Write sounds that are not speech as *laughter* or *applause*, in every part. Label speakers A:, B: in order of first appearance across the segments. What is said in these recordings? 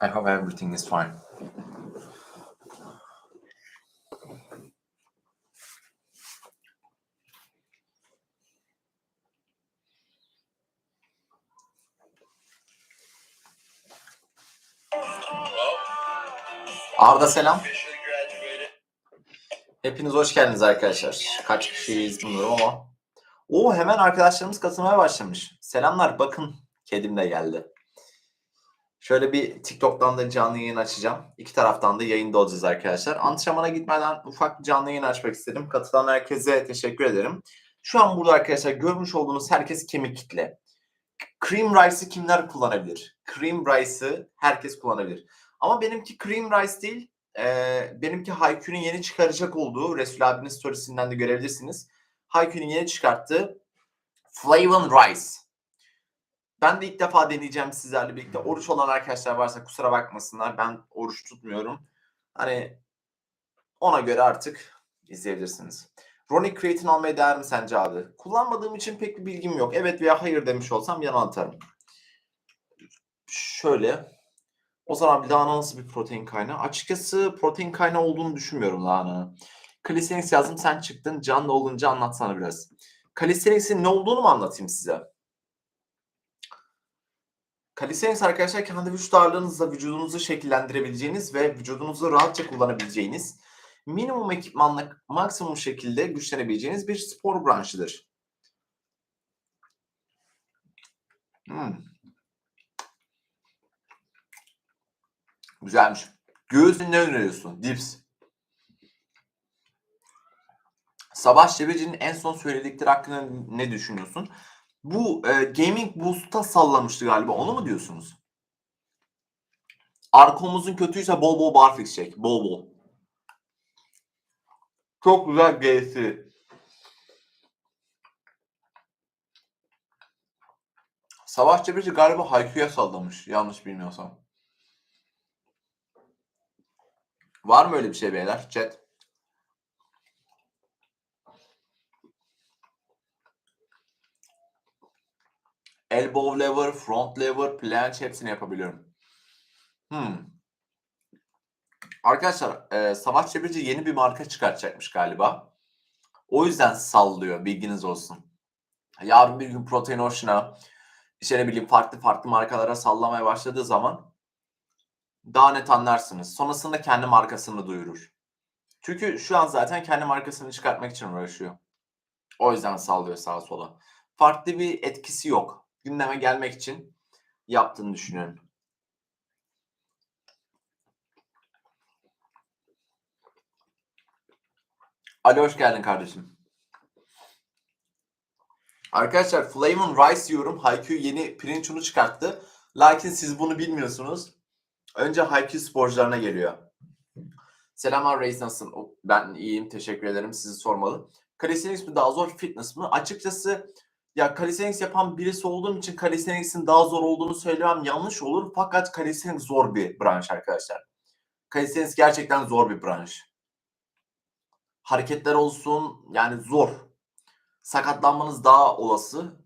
A: I hope everything is fine. Arda selam. Hepiniz hoş geldiniz arkadaşlar. Kaç kişiyiz bilmiyorum ama. Oo hemen arkadaşlarımız katılmaya başlamış. Selamlar bakın kedim de geldi. Şöyle bir TikTok'tan da canlı yayın açacağım. İki taraftan da yayında olacağız arkadaşlar. Antrenmana gitmeden ufak bir canlı yayın açmak istedim. Katılan herkese teşekkür ederim. Şu an burada arkadaşlar görmüş olduğunuz herkes kemik kitle. Cream Rice'ı kimler kullanabilir? Cream Rice'ı herkes kullanabilir. Ama benimki Cream Rice değil. Ee, benimki Haikyuu'nun yeni çıkaracak olduğu Resul abinin storiesinden de görebilirsiniz. Haikyuu'nun yeni çıkarttığı Flavon Rice. Ben de ilk defa deneyeceğim sizlerle birlikte. Oruç olan arkadaşlar varsa kusura bakmasınlar. Ben oruç tutmuyorum. Hani ona göre artık izleyebilirsiniz. Ronnie Creatin almaya değer mi sence abi? Kullanmadığım için pek bir bilgim yok. Evet veya hayır demiş olsam yalan atarım. Şöyle. O zaman lahana nasıl bir protein kaynağı? Açıkçası protein kaynağı olduğunu düşünmüyorum lahananın. Calisthenics yazdım sen çıktın. Canlı olunca anlatsana biraz. Calisthenics'in ne olduğunu mu anlatayım size? Calisthenics arkadaşlar kendi vücut ağırlığınızla vücudunuzu şekillendirebileceğiniz ve vücudunuzu rahatça kullanabileceğiniz minimum ekipmanla maksimum şekilde güçlenebileceğiniz bir spor branşıdır. Hmm. Güzelmiş. Göğsün ne öneriyorsun? Dips. Savaş Cebeci'nin en son söyledikleri hakkında ne düşünüyorsun? Bu e, Gaming Boost'a sallamıştı galiba. Onu mu diyorsunuz? Arka omuzun kötüyse bol bol barfix çek. Bol bol. Çok güzel G'si. Savaş Cebeci galiba Haikyuu'ya sallamış. Yanlış bilmiyorsam. Var mı öyle bir şey beyler? Chat. Elbow lever, front lever, planche hepsini yapabiliyorum. Hmm. Arkadaşlar e, Savaş Çevirci yeni bir marka çıkartacakmış galiba. O yüzden sallıyor bilginiz olsun. Yarın bir gün Protein Ocean'a işte ne bileyim farklı farklı markalara sallamaya başladığı zaman daha net anlarsınız. Sonrasında kendi markasını duyurur. Çünkü şu an zaten kendi markasını çıkartmak için uğraşıyor. O yüzden sallıyor sağa sola. Farklı bir etkisi yok. Gündeme gelmek için yaptığını düşünüyorum. Ali hoş geldin kardeşim. Arkadaşlar Flavon Rice diyorum. Haikyuu yeni pirinç unu çıkarttı. Lakin siz bunu bilmiyorsunuz. Önce Haikyuu sporcularına geliyor. Selamlar Reis nasılsın? Ben iyiyim teşekkür ederim. Sizi sormalı. Calisthenics mi daha zor fitness mi? Açıkçası ya calisthenics yapan birisi olduğum için calisthenics'in daha zor olduğunu söylemem yanlış olur. Fakat calisthenics zor bir branş arkadaşlar. Calisthenics gerçekten zor bir branş. Hareketler olsun yani zor. Sakatlanmanız daha olası.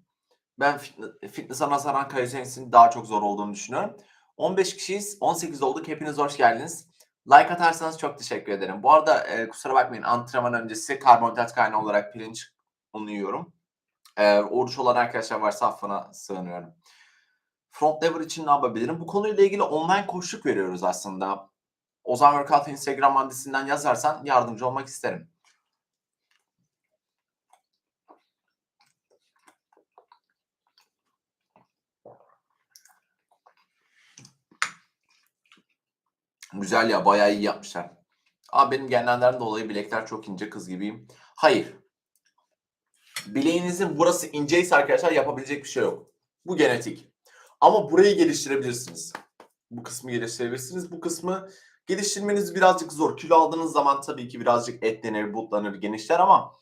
A: Ben fitness, fitness'a nazaran calisthenics'in daha çok zor olduğunu düşünüyorum. 15 kişiyiz. 18 olduk. Hepiniz hoş geldiniz. Like atarsanız çok teşekkür ederim. Bu arada e, kusura bakmayın antrenman öncesi karbonhidrat kaynağı olarak pirinç unu yiyorum. Eğer oruç olan arkadaşlar varsa affına sığınıyorum. Front lever için ne yapabilirim? Bu konuyla ilgili online koçluk veriyoruz aslında. Ozan Workout Instagram adresinden yazarsan yardımcı olmak isterim. Güzel ya bayağı iyi yapmışlar. Abi benim genlerden dolayı bilekler çok ince kız gibiyim. Hayır. Bileğinizin burası inceyse arkadaşlar yapabilecek bir şey yok. Bu genetik. Ama burayı geliştirebilirsiniz. Bu kısmı geliştirebilirsiniz. Bu kısmı geliştirmeniz birazcık zor. Kilo aldığınız zaman tabii ki birazcık etlenir, butlanır, genişler ama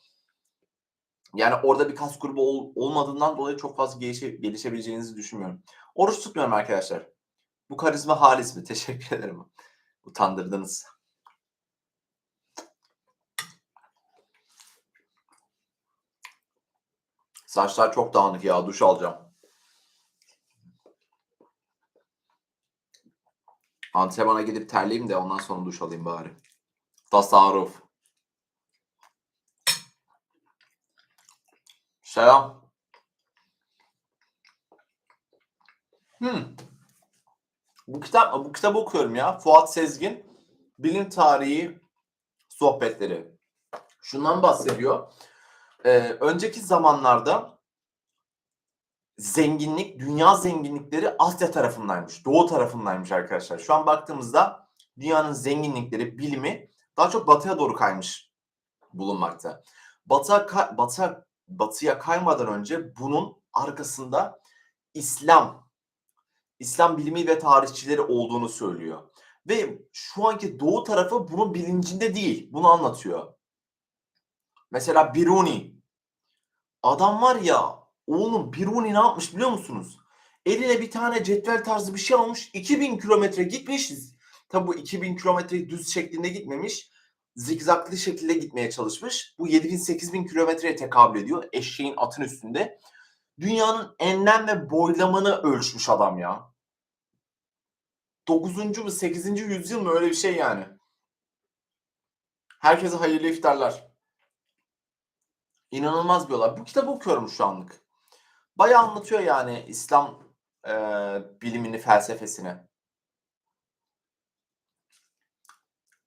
A: yani orada bir kas grubu ol- olmadığından dolayı çok fazla gelişe- gelişebileceğinizi düşünmüyorum. Oruç tutmuyorum arkadaşlar. Bu karizma halis mi? *laughs* Teşekkür ederim. Utandırdınız. Saçlar çok dağınık ya. Duş alacağım. Antrenmana gidip terleyeyim de ondan sonra duş alayım bari. Tasarruf. Selam. Hmm. Bu kitap bu kitabı okuyorum ya. Fuat Sezgin Bilim Tarihi Sohbetleri. Şundan bahsediyor. Ee, önceki zamanlarda zenginlik, dünya zenginlikleri Asya tarafındaymış. Doğu tarafındaymış arkadaşlar. Şu an baktığımızda dünyanın zenginlikleri, bilimi daha çok batıya doğru kaymış bulunmakta. Batıya, ka- batıya, batıya kaymadan önce bunun arkasında İslam, İslam bilimi ve tarihçileri olduğunu söylüyor. Ve şu anki doğu tarafı bunun bilincinde değil. Bunu anlatıyor. Mesela Biruni. Adam var ya oğlum Biruni ne yapmış biliyor musunuz? Eline bir tane cetvel tarzı bir şey almış. 2000 kilometre gitmiş. Tabi bu 2000 kilometre düz şeklinde gitmemiş. Zikzaklı şekilde gitmeye çalışmış. Bu 7000-8000 kilometreye tekabül ediyor. Eşeğin atın üstünde. Dünyanın enlem ve boylamını ölçmüş adam ya. 9. mu 8. yüzyıl mı öyle bir şey yani. Herkese hayırlı iftarlar. İnanılmaz bir olay. Bu kitabı okuyorum şu anlık. Bayağı anlatıyor yani İslam e, bilimini, felsefesini.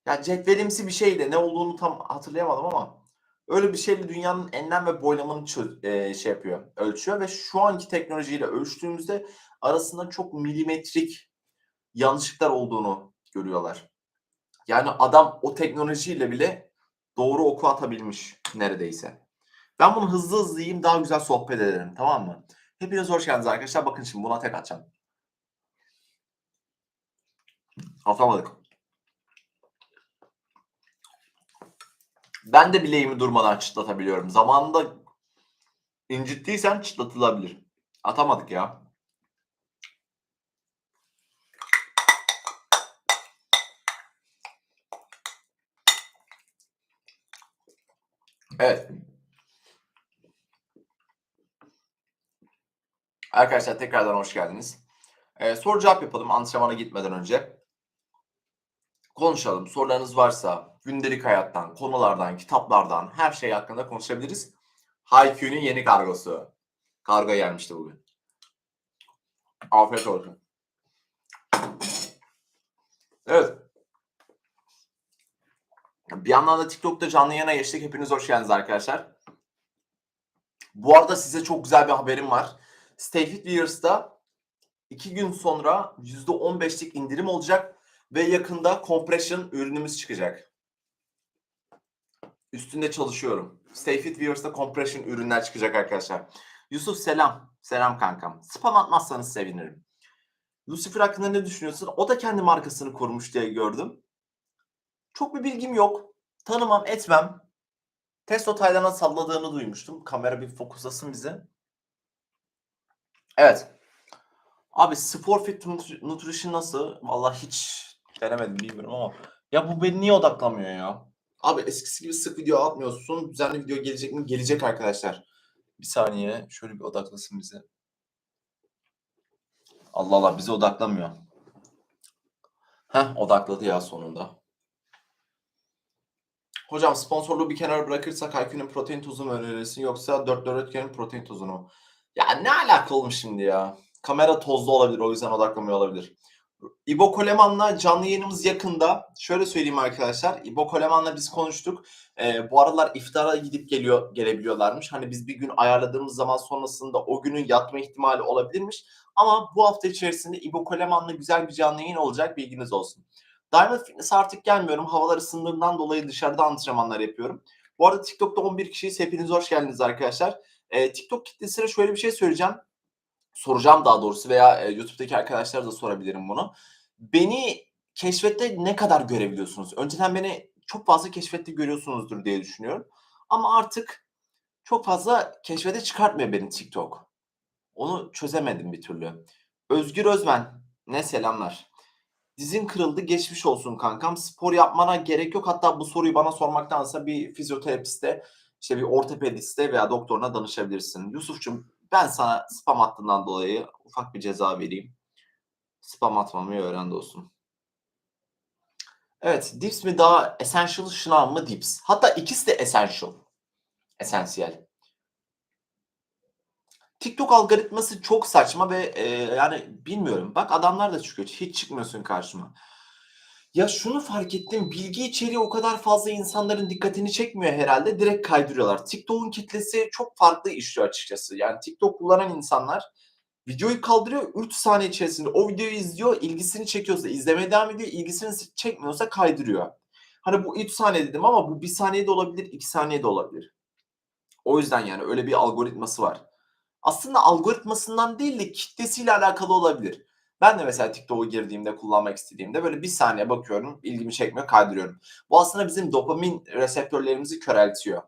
A: Ya cetvelimsi bir şeydi. Ne olduğunu tam hatırlayamadım ama öyle bir şeyle dünyanın enlem ve boylamını e, şey yapıyor, ölçüyor ve şu anki teknolojiyle ölçtüğümüzde arasında çok milimetrik yanlışlıklar olduğunu görüyorlar. Yani adam o teknolojiyle bile doğru oku atabilmiş neredeyse. Ben bunu hızlı hızlı yiyeyim daha güzel sohbet edelim tamam mı? Hepiniz hoş geldiniz arkadaşlar. Bakın şimdi buna tek atacağım. Atamadık. Ben de bileğimi durmadan çıtlatabiliyorum. Zamanında incittiysen çıtlatılabilir. Atamadık ya. Evet. Arkadaşlar tekrardan hoş geldiniz. Ee, soru cevap yapalım antrenmana gitmeden önce. Konuşalım. Sorularınız varsa gündelik hayattan, konulardan, kitaplardan her şey hakkında konuşabiliriz. HiQ'nun yeni kargosu. Kargo gelmişti bugün. Afiyet olsun. Evet. Bir yandan da TikTok'ta canlı yayına geçtik. Hepiniz hoş geldiniz arkadaşlar. Bu arada size çok güzel bir haberim var. Fit Wears'ta iki gün sonra %15'lik indirim olacak ve yakında compression ürünümüz çıkacak. Üstünde çalışıyorum. Stay Fit Wears'ta compression ürünler çıkacak arkadaşlar. Yusuf selam. Selam kankam. Spam atmazsanız sevinirim. Lucifer hakkında ne düşünüyorsun? O da kendi markasını kurmuş diye gördüm. Çok bir bilgim yok. Tanımam, etmem. Testo Taylan'a salladığını duymuştum. Kamera bir fokuslasın bize. Evet. Abi Sport Fit Nutri- Nutrition nasıl? Vallahi hiç denemedim bilmiyorum ama. Ya bu beni niye odaklamıyor ya? Abi eskisi gibi sık video atmıyorsun. Düzenli video gelecek mi? Gelecek arkadaşlar. Bir saniye. Şöyle bir odaklasın bize. Allah Allah bizi odaklamıyor. Heh odakladı ya sonunda. Hocam sponsorluğu bir kenara bırakırsak Hayku'nun protein tozu mu önerirsin yoksa 4 Dörtgen'in protein tozunu mu? Ya ne alaka olmuş şimdi ya? Kamera tozlu olabilir o yüzden odaklamıyor olabilir. İbo Koleman'la canlı yayınımız yakında. Şöyle söyleyeyim arkadaşlar. İbo Koleman'la biz konuştuk. Ee, bu aralar iftara gidip geliyor gelebiliyorlarmış. Hani biz bir gün ayarladığımız zaman sonrasında o günün yatma ihtimali olabilirmiş. Ama bu hafta içerisinde İbo Koleman'la güzel bir canlı yayın olacak. Bilginiz olsun. Diamond Fitness artık gelmiyorum. Havalar ısındığından dolayı dışarıda antrenmanlar yapıyorum. Bu arada TikTok'ta 11 kişiyiz. Hepiniz hoş geldiniz arkadaşlar. Ee, TikTok kitlesine şöyle bir şey söyleyeceğim. Soracağım daha doğrusu veya e, YouTube'daki arkadaşlara da sorabilirim bunu. Beni keşfette ne kadar görebiliyorsunuz? Önceden beni çok fazla keşfette görüyorsunuzdur diye düşünüyorum. Ama artık çok fazla keşfete çıkartmıyor beni TikTok. Onu çözemedim bir türlü. Özgür Özmen. Ne selamlar. Dizin kırıldı geçmiş olsun kankam. Spor yapmana gerek yok. Hatta bu soruyu bana sormaktansa bir fizyoterapiste, işte bir ortopediste veya doktoruna danışabilirsin. Yusuf'cum ben sana spam attığından dolayı ufak bir ceza vereyim. Spam atmamayı öğren dostum. Evet, Dips mi daha essential, şınav mı Dips? Hatta ikisi de essential. Esansiyel. TikTok algoritması çok saçma ve e, yani bilmiyorum. Bak adamlar da çıkıyor. Hiç çıkmıyorsun karşıma. Ya şunu fark ettim. Bilgi içeriği o kadar fazla insanların dikkatini çekmiyor herhalde. Direkt kaydırıyorlar. TikTok'un kitlesi çok farklı işliyor açıkçası. Yani TikTok kullanan insanlar videoyu kaldırıyor. 3 saniye içerisinde o videoyu izliyor. ilgisini çekiyorsa izlemeye devam ediyor. ilgisini çekmiyorsa kaydırıyor. Hani bu 3 saniye dedim ama bu 1 saniye de olabilir, 2 saniye de olabilir. O yüzden yani öyle bir algoritması var. Aslında algoritmasından değil de kitlesiyle alakalı olabilir. Ben de mesela TikTok'u girdiğimde, kullanmak istediğimde böyle bir saniye bakıyorum, ilgimi çekmiyor, kaydırıyorum. Bu aslında bizim dopamin reseptörlerimizi köreltiyor.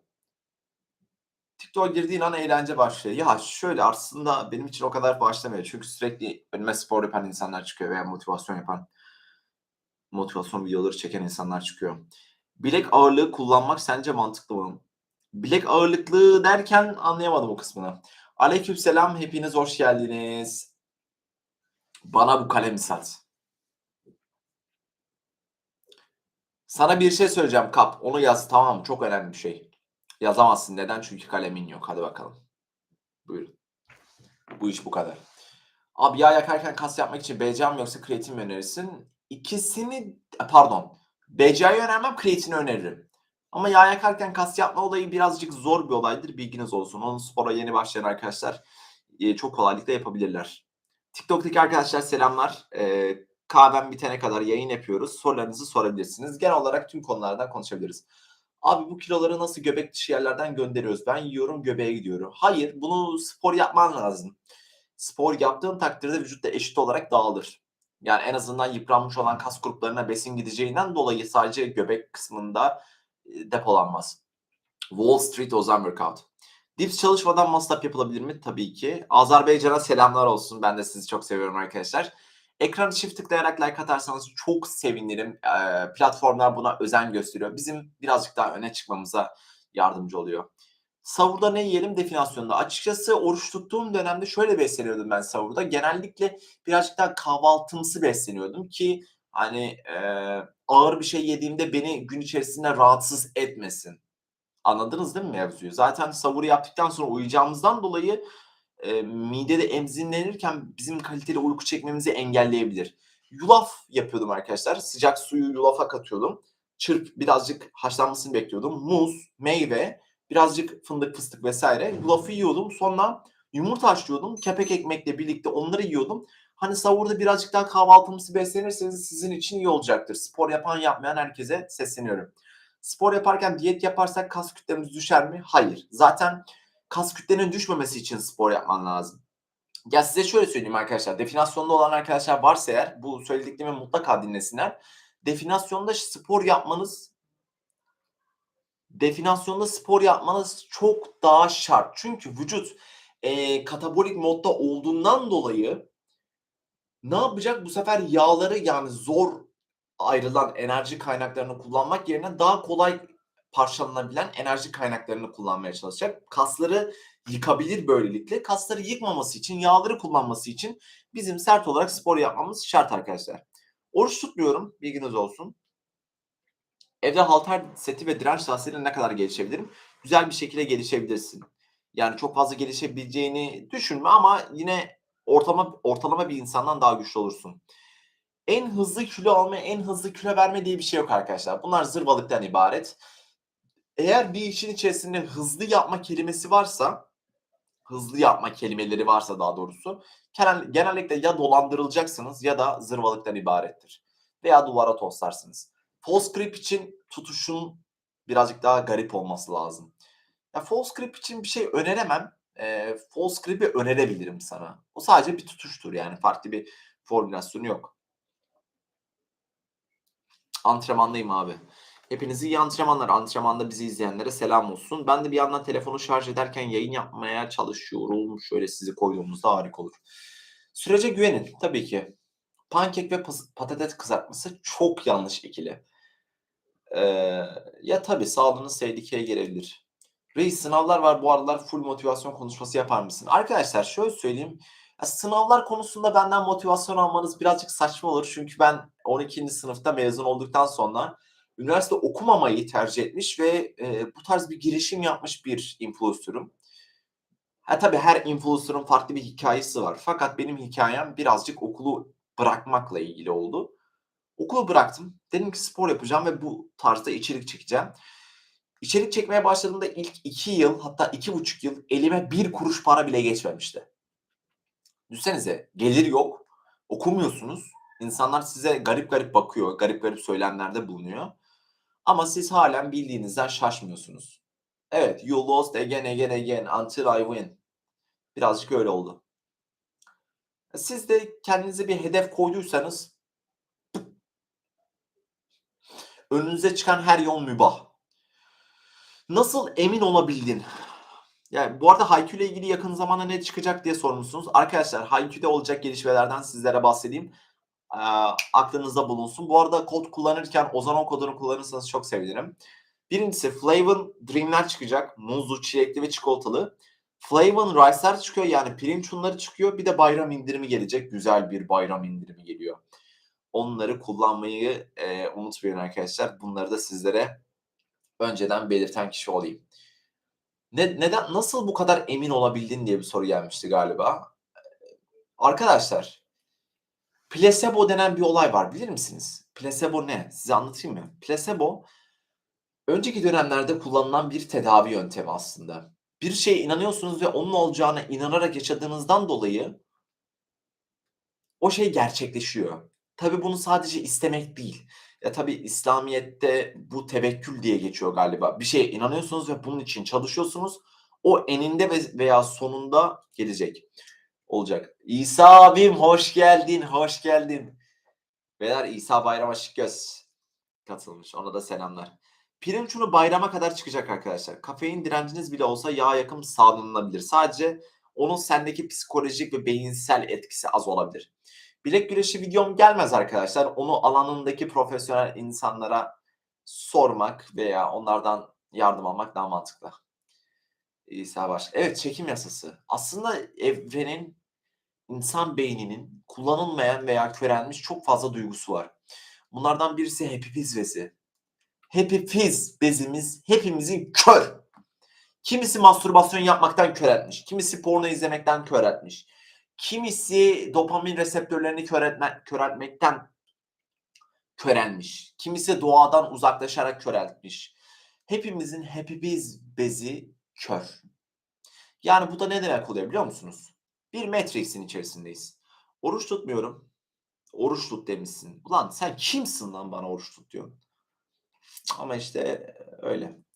A: TikTok'a girdiğin an eğlence başlıyor. Ya şöyle aslında benim için o kadar başlamıyor. Çünkü sürekli önüme spor yapan insanlar çıkıyor veya motivasyon yapan, motivasyon videoları çeken insanlar çıkıyor. Bilek ağırlığı kullanmak sence mantıklı mı? Bilek ağırlıklı derken anlayamadım o kısmını. Aleykümselam, hepiniz hoş geldiniz. Bana bu kalemi sat. Sana bir şey söyleyeceğim Kap. Onu yaz tamam Çok önemli bir şey. Yazamazsın. Neden? Çünkü kalemin yok. Hadi bakalım. Buyurun. Bu iş bu kadar. Abi yağ yakarken kas yapmak için BCA mı yoksa kreatin mi önerirsin? İkisini pardon. BCA'yı önermem, kreatini öneririm. Ama yağ yakarken kas yapma olayı birazcık zor bir olaydır. Bilginiz olsun. Onu spora yeni başlayan arkadaşlar çok kolaylıkla yapabilirler. TikTok'taki arkadaşlar selamlar. Ee, kahvem bitene kadar yayın yapıyoruz. Sorularınızı sorabilirsiniz. Genel olarak tüm konulardan konuşabiliriz. Abi bu kiloları nasıl göbek dışı yerlerden gönderiyoruz? Ben yiyorum göbeğe gidiyorum. Hayır bunu spor yapman lazım. Spor yaptığın takdirde vücutta eşit olarak dağılır. Yani en azından yıpranmış olan kas gruplarına besin gideceğinden dolayı sadece göbek kısmında depolanmaz. Wall Street Ozan Workout. Dips çalışmadan masraf yapılabilir mi? Tabii ki. Azerbaycan'a selamlar olsun. Ben de sizi çok seviyorum arkadaşlar. Ekranı çift tıklayarak like atarsanız çok sevinirim. Ee, platformlar buna özen gösteriyor. Bizim birazcık daha öne çıkmamıza yardımcı oluyor. Savurda ne yiyelim definasyonunda. Açıkçası oruç tuttuğum dönemde şöyle besleniyordum ben savurda. Genellikle birazcık daha kahvaltımsı besleniyordum ki hani e, ağır bir şey yediğimde beni gün içerisinde rahatsız etmesin. Anladınız değil mi mevzuyu? Zaten savuru yaptıktan sonra uyuyacağımızdan dolayı e, midede emzinlenirken bizim kaliteli uyku çekmemizi engelleyebilir. Yulaf yapıyordum arkadaşlar. Sıcak suyu yulafa katıyordum. Çırp birazcık haşlanmasını bekliyordum. Muz, meyve, birazcık fındık, fıstık vesaire. Yulafı yiyordum. Sonra yumurta haşlıyordum. Kepek ekmekle birlikte onları yiyordum. Hani savurda birazcık daha kahvaltımsı beslenirseniz sizin için iyi olacaktır. Spor yapan yapmayan herkese sesleniyorum. Spor yaparken diyet yaparsak kas kütlemiz düşer mi? Hayır. Zaten kas kütlenin düşmemesi için spor yapman lazım. Ya size şöyle söyleyeyim arkadaşlar. Definasyonda olan arkadaşlar varsa eğer bu söylediklerimi mutlaka dinlesinler. Definasyonda spor yapmanız definasyonda spor yapmanız çok daha şart. Çünkü vücut e, katabolik modda olduğundan dolayı ne yapacak? Bu sefer yağları yani zor ayrılan enerji kaynaklarını kullanmak yerine daha kolay parçalanabilen enerji kaynaklarını kullanmaya çalışacak. Kasları yıkabilir böylelikle. Kasları yıkmaması için, yağları kullanması için bizim sert olarak spor yapmamız şart arkadaşlar. Oruç tutmuyorum, bilginiz olsun. Evde halter seti ve direnç lastiğiyle ne kadar gelişebilirim? Güzel bir şekilde gelişebilirsin. Yani çok fazla gelişebileceğini düşünme ama yine ortalama ortalama bir insandan daha güçlü olursun. En hızlı kilo alma, en hızlı kilo verme diye bir şey yok arkadaşlar. Bunlar zırvalıktan ibaret. Eğer bir işin içerisinde hızlı yapma kelimesi varsa, hızlı yapma kelimeleri varsa daha doğrusu, genellikle ya dolandırılacaksınız ya da zırvalıktan ibarettir. Veya duvara toslarsınız. False grip için tutuşun birazcık daha garip olması lazım. Ya false grip için bir şey öneremem. E, false grip'i önerebilirim sana. O sadece bir tutuştur yani. Farklı bir formülasyonu yok. Antrenmandayım abi. Hepinize iyi antrenmanlar. Antrenmanda bizi izleyenlere selam olsun. Ben de bir yandan telefonu şarj ederken yayın yapmaya çalışıyorum. Şöyle sizi koyduğumuzda harika olur. Sürece güvenin tabii ki. Pankek ve patates kızartması çok yanlış ikili. Ee, ya tabii sağlığınız tehlikeye girebilir. Reis sınavlar var bu aralar full motivasyon konuşması yapar mısın? Arkadaşlar şöyle söyleyeyim. Ya sınavlar konusunda benden motivasyon almanız birazcık saçma olur. Çünkü ben 12. sınıfta mezun olduktan sonra üniversite okumamayı tercih etmiş ve e, bu tarz bir girişim yapmış bir influencer'ım. Ha tabii her influencer'ın farklı bir hikayesi var. Fakat benim hikayem birazcık okulu bırakmakla ilgili oldu. Okulu bıraktım. Dedim ki spor yapacağım ve bu tarzda içerik çekeceğim. İçerik çekmeye başladığımda ilk iki yıl hatta iki buçuk yıl elime bir kuruş para bile geçmemişti. Düşünsenize gelir yok, okumuyorsunuz. İnsanlar size garip garip bakıyor, garip garip söylemlerde bulunuyor. Ama siz halen bildiğinizden şaşmıyorsunuz. Evet, you lost again again again until I win. Birazcık öyle oldu. Siz de kendinize bir hedef koyduysanız önünüze çıkan her yol mübah. Nasıl emin olabildin? Yani bu arada Haikyuu ile ilgili yakın zamanda ne çıkacak diye sormuşsunuz. Arkadaşlar Haikyuu'da olacak gelişmelerden sizlere bahsedeyim. Ee, aklınızda bulunsun. Bu arada kod kullanırken Ozan kodunu kullanırsanız çok sevinirim. Birincisi Flavon Dream'ler çıkacak. Muzlu, çilekli ve çikolatalı. Flavon Rice'lar çıkıyor yani pirinç unları çıkıyor. Bir de bayram indirimi gelecek. Güzel bir bayram indirimi geliyor. Onları kullanmayı e, unutmayın arkadaşlar. Bunları da sizlere önceden belirten kişi olayım. Ne, neden nasıl bu kadar emin olabildin diye bir soru gelmişti galiba. Arkadaşlar Plasebo denen bir olay var bilir misiniz? Plasebo ne? Size anlatayım mı? Plasebo önceki dönemlerde kullanılan bir tedavi yöntemi aslında. Bir şeye inanıyorsunuz ve onun olacağına inanarak yaşadığınızdan dolayı o şey gerçekleşiyor. Tabii bunu sadece istemek değil. Ya tabii İslamiyet'te bu tevekkül diye geçiyor galiba. Bir şeye inanıyorsunuz ve bunun için çalışıyorsunuz. O eninde veya sonunda gelecek olacak. İsa abim hoş geldin, hoş geldin. Beyler İsa Bayram Aşıkgöz katılmış. Ona da selamlar. Pirinç unu bayrama kadar çıkacak arkadaşlar. Kafein direnciniz bile olsa yağ yakım sağlanılabilir. Sadece onun sendeki psikolojik ve beyinsel etkisi az olabilir. Bilek güreşi videom gelmez arkadaşlar. Onu alanındaki profesyonel insanlara sormak veya onlardan yardım almak daha mantıklı. İsa baş. Evet çekim yasası. Aslında evrenin insan beyninin kullanılmayan veya körelmiş çok fazla duygusu var. Bunlardan birisi hepifiz bezi. Hepifiz bezimiz hepimizin kör. Kimisi mastürbasyon yapmaktan kör etmiş. Kimisi porno izlemekten kör etmiş. Kimisi dopamin reseptörlerini kör, etme, kör etmekten körelmiş. Kimisi doğadan uzaklaşarak köreltmiş. Hepimizin hepifiz bezi kör. Yani bu da ne demek oluyor biliyor musunuz? Bir Matrix'in içerisindeyiz. Oruç tutmuyorum. Oruç tut demişsin. Ulan sen kimsin lan bana oruç tut diyorsun. Ama işte öyle.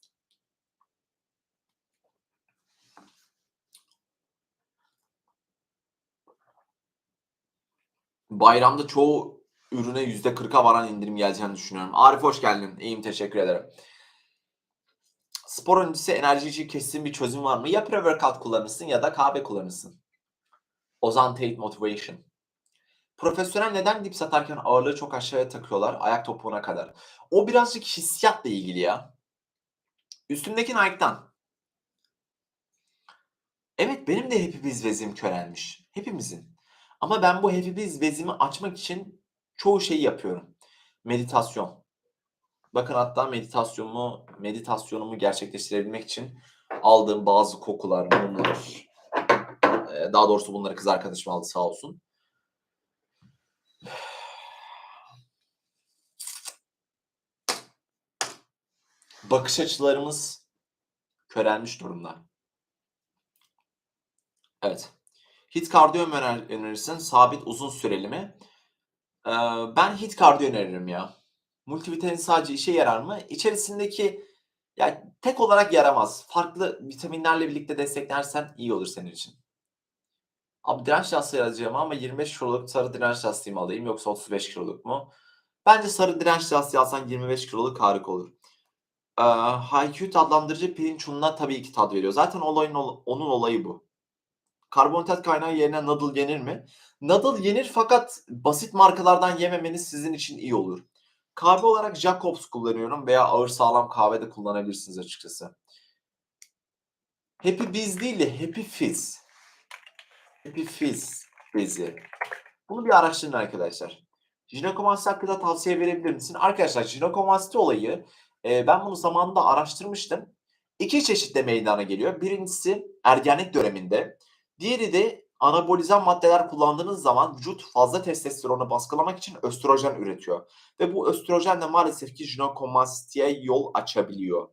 A: Bayramda çoğu ürüne %40'a varan indirim geleceğini düşünüyorum. Arif hoş geldin. İyiyim teşekkür ederim. Spor öncesi enerji için kesin bir çözüm var mı? Ya pre-workout kullanırsın ya da kahve kullanırsın. Ozan Tate Motivation. Profesyonel neden dip satarken ağırlığı çok aşağıya takıyorlar ayak topuğuna kadar? O birazcık hissiyatla ilgili ya. Üstümdeki Nike'dan. Evet benim de hepimiz vezim körelmiş. Hepimizin. Ama ben bu hepimiz vezimi açmak için çoğu şeyi yapıyorum. Meditasyon. Bakın hatta meditasyonumu meditasyonumu gerçekleştirebilmek için aldığım bazı kokular, mumlar, daha doğrusu bunları kız arkadaşım aldı sağ olsun. Bakış açılarımız körelmiş durumda. Evet. Hit kardiyo önerirsin? Sabit uzun süreli mi? Ee, ben hit kardiyo öneririm ya. Multivitamin sadece işe yarar mı? İçerisindeki ya tek olarak yaramaz. Farklı vitaminlerle birlikte desteklersen iyi olur senin için. Abi direnç lastiği alacağım ama 25 kiloluk sarı direnç lastiği mi alayım yoksa 35 kiloluk mu? Bence sarı direnç lastiği alsan 25 kiloluk harika olur. Ee, Haikyuu adlandırıcı pirinç ununa tabii ki tad veriyor. Zaten olayın onun olayı bu. Karbonhidrat kaynağı yerine noodle yenir mi? Noodle yenir fakat basit markalardan yememeniz sizin için iyi olur. Kahve olarak Jacobs kullanıyorum veya ağır sağlam kahve de kullanabilirsiniz açıkçası. Happy Biz değil de Happy Fizz. Happy Fizz. bezi. Bunu bir araştırın arkadaşlar. Jinekomasti hakkında tavsiye verebilir misin? Arkadaşlar jinekomasti olayı e, ben bunu zamanında araştırmıştım. İki çeşitle meydana geliyor. Birincisi ergenlik döneminde. Diğeri de anabolizan maddeler kullandığınız zaman vücut fazla testosteronu baskılamak için östrojen üretiyor. Ve bu östrojen de maalesef ki jinekomastiye yol açabiliyor.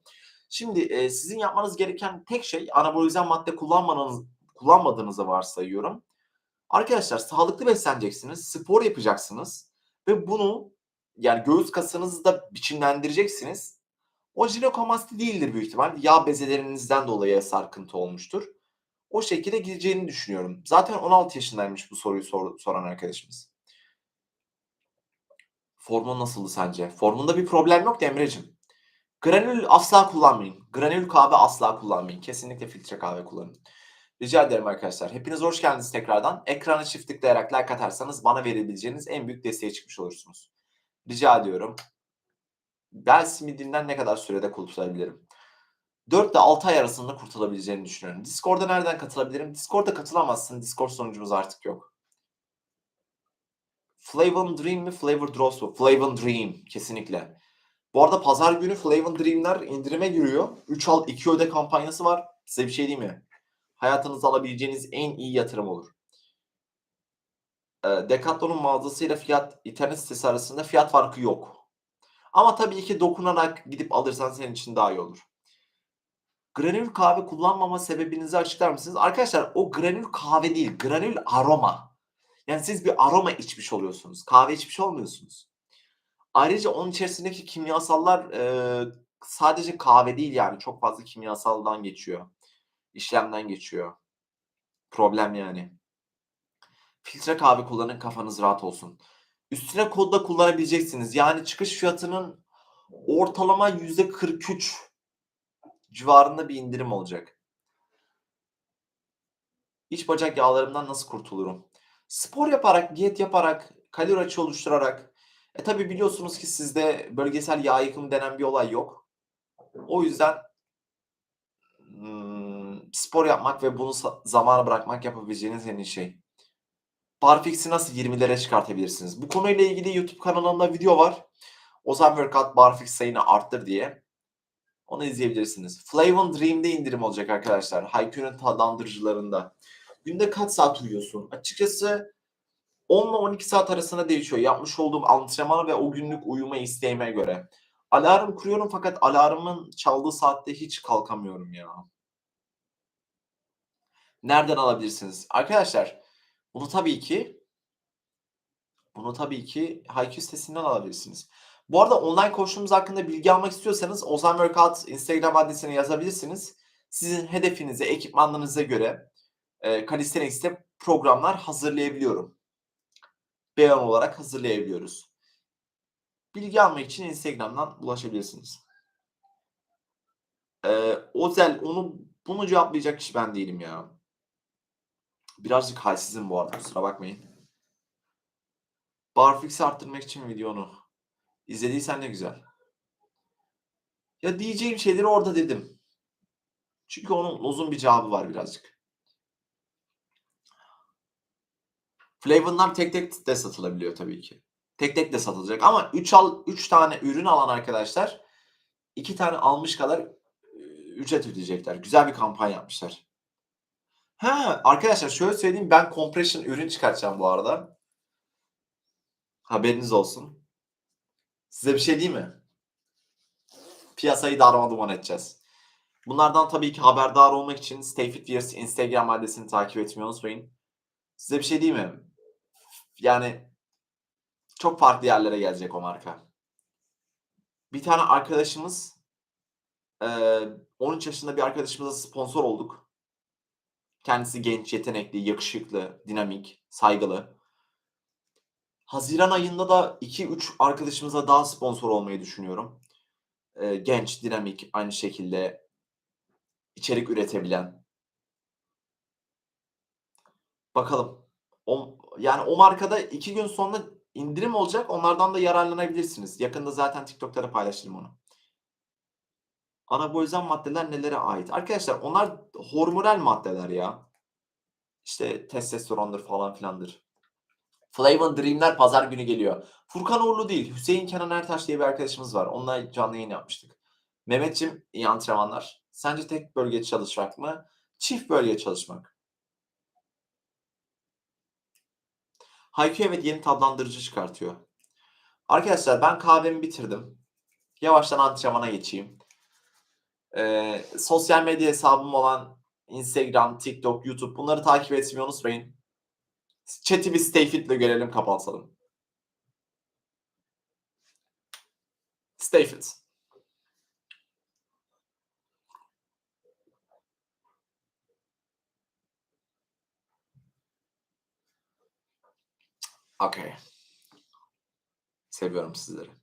A: Şimdi e, sizin yapmanız gereken tek şey anabolizan madde kullanmanız, kullanmadığınızı varsayıyorum. Arkadaşlar sağlıklı besleneceksiniz, spor yapacaksınız ve bunu yani göğüs kasınızı da biçimlendireceksiniz. O jinekomasti değildir büyük ihtimal. Yağ bezelerinizden dolayı sarkıntı olmuştur. O şekilde gideceğini düşünüyorum. Zaten 16 yaşındaymış bu soruyu sor- soran arkadaşımız. Formun nasıldı sence? Formunda bir problem yok Emre'cim. Granül asla kullanmayın. Granül kahve asla kullanmayın. Kesinlikle filtre kahve kullanın. Rica ederim arkadaşlar. Hepiniz hoş geldiniz tekrardan. Ekrana çift tıklayarak like atarsanız bana verebileceğiniz en büyük desteğe çıkmış olursunuz. Rica ediyorum. Bel simidinden ne kadar sürede kurtulabilirim? 4 ile 6 ay arasında kurtulabileceğini düşünüyorum. Discord'a nereden katılabilirim? Discord'a katılamazsın. Discord sonucumuz artık yok. Flavor Dream mi? Flavor Drops mu? Flavor Dream. Kesinlikle. Bu arada pazar günü Flavor Dream'ler indirime giriyor. 3 al 2 öde kampanyası var. Size bir şey diyeyim mi? Hayatınızda alabileceğiniz en iyi yatırım olur. Ee, Decathlon'un mağazasıyla fiyat internet sitesi arasında fiyat farkı yok. Ama tabii ki dokunarak gidip alırsan senin için daha iyi olur. Granül kahve kullanmama sebebinizi açıklar mısınız? Arkadaşlar o granül kahve değil, granül aroma. Yani siz bir aroma içmiş oluyorsunuz. Kahve içmiş olmuyorsunuz. Ayrıca onun içerisindeki kimyasallar e, sadece kahve değil yani çok fazla kimyasaldan geçiyor. İşlemden geçiyor. Problem yani. Filtre kahve kullanın kafanız rahat olsun. Üstüne kodda kullanabileceksiniz. Yani çıkış fiyatının ortalama %43 civarında bir indirim olacak. İç bacak yağlarımdan nasıl kurtulurum? Spor yaparak, diyet yaparak, kalori açığı oluşturarak. E tabi biliyorsunuz ki sizde bölgesel yağ yıkımı denen bir olay yok. O yüzden hmm, spor yapmak ve bunu zamana bırakmak yapabileceğiniz en iyi şey. Barfix'i nasıl 20'lere çıkartabilirsiniz? Bu konuyla ilgili YouTube kanalımda video var. Ozan Workout Barfix sayını arttır diye. Onu izleyebilirsiniz. Flavon Dream'de indirim olacak arkadaşlar. Haikyuu'nun tadlandırıcılarında. Günde kaç saat uyuyorsun? Açıkçası 10 ile 12 saat arasında değişiyor. Yapmış olduğum antrenmana ve o günlük uyuma isteğime göre. Alarm kuruyorum fakat alarmın çaldığı saatte hiç kalkamıyorum ya. Nereden alabilirsiniz? Arkadaşlar bunu tabii ki bunu tabii ki Haikyuu sitesinden alabilirsiniz. Bu arada online koşulumuz hakkında bilgi almak istiyorsanız Ozan Workout Instagram adresine yazabilirsiniz. Sizin hedefinize, ekipmanlarınıza göre e, Calisthenics'te programlar hazırlayabiliyorum. Beyan olarak hazırlayabiliyoruz. Bilgi almak için Instagram'dan ulaşabilirsiniz. Ee, Ozel onu bunu cevaplayacak kişi ben değilim ya. Birazcık halsizim bu arada kusura bakmayın. Barfix'i arttırmak için videonu. İzlediysen ne güzel. Ya diyeceğim şeyleri orada dedim. Çünkü onun uzun bir cevabı var birazcık. Flavor'lar tek tek de satılabiliyor tabii ki. Tek tek de satılacak ama 3 al 3 tane ürün alan arkadaşlar 2 tane almış kadar e, ücret ödeyecekler. Güzel bir kampanya yapmışlar. Ha arkadaşlar şöyle söyleyeyim ben compression ürün çıkartacağım bu arada. Haberiniz olsun. Size bir şey diyeyim mi? Piyasayı darma duman edeceğiz. Bunlardan tabii ki haberdar olmak için Stay Years Instagram adresini takip etmeyi unutmayın. Size bir şey diyeyim mi? Yani çok farklı yerlere gelecek o marka. Bir tane arkadaşımız eee 13 yaşında bir arkadaşımıza sponsor olduk. Kendisi genç, yetenekli, yakışıklı, dinamik, saygılı. Haziran ayında da 2-3 arkadaşımıza daha sponsor olmayı düşünüyorum. Eee, genç, dinamik, aynı şekilde içerik üretebilen. Bakalım. O, yani o markada 2 gün sonra indirim olacak. Onlardan da yararlanabilirsiniz. Yakında zaten TikTok'ta da paylaşırım onu. Anabolizan maddeler nelere ait? Arkadaşlar onlar hormonal maddeler ya. işte testosterondur falan filandır. Flavon Dream'ler pazar günü geliyor. Furkan Uğurlu değil. Hüseyin Kenan Ertaş diye bir arkadaşımız var. Onunla canlı yayın yapmıştık. Mehmetçim iyi antrenmanlar. Sence tek bölge çalışmak mı? Çift bölge çalışmak. Hayku evet yeni tatlandırıcı çıkartıyor. Arkadaşlar ben kahvemi bitirdim. Yavaştan antrenmana geçeyim. Ee, sosyal medya hesabım olan Instagram, TikTok, YouTube bunları takip etmeyi unutmayın. Chat'i bir stay fit'le görelim kapatalım. Stay fit. Okay. Seviyorum sizleri.